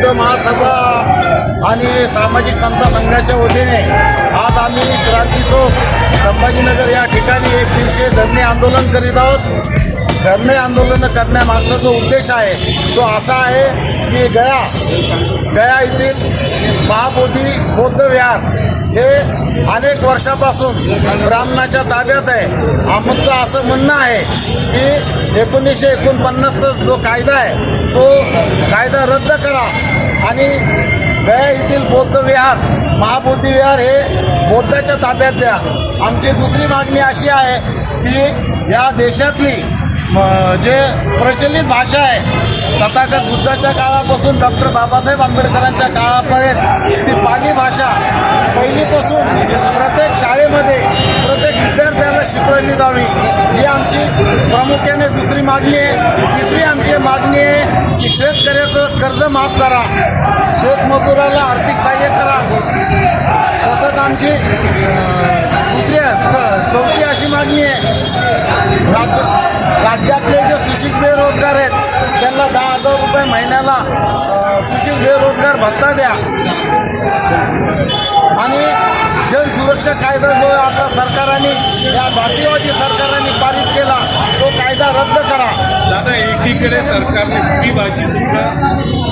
संयुक्त महासभा आणि सामाजिक संस्था संघाच्या वतीने आज आम्ही क्रांती चौक संभाजीनगर या ठिकाणी एक दिवसीय धरणे आंदोलन करीत आहोत. धरणे आंदोलन करण्यामागचा जो उद्देश आहे तो असा आहे की गया गया येथील महाबोधी बौद्ध विहार हे अनेक वर्षापासून ब्राह्मणाच्या ताब्यात आहे. आमचं असं म्हणणं आहे की एकोणीसशे एकोणपन्नासचा जो कायदा आहे तो कायदा रद्द करा. आणि गया येथील बौद्ध विहार महाबोधी विहार हे बौद्धाच्या ताब्यात द्या. आमची दुसरी मागणी अशी आहे की या देशातली जे प्रचलित भाषा आहे तथागत बुद्धाच्या काळापासून डॉक्टर बाबासाहेब आंबेडकरांच्या काळापर्यंत उचलली जावी. ही आमची प्रामुख्याने दुसरी मागणी आहे. तिसरी आमची मागणी आहे की शेतकऱ्याचं कर्ज माफ करा. शेतमजुराला आर्थिक सहाय्य करा. तसंच आमची दुसरी चौथी अशी मागणी आहे. राज्य राज्यातले जे सुशिक बेरोजगार आहेत त्यांना दहा हजार रुपये महिन्याला सुशिक सुशील बेरोजगार भत्ता द्या. आणि जल सुरक्षा कायदा जो आता सरकारने या जातीवादी सरकारने पारित केला. तो कायदा रद्द करा. दादा एकीकडे सरकारने भाषी सुद्धा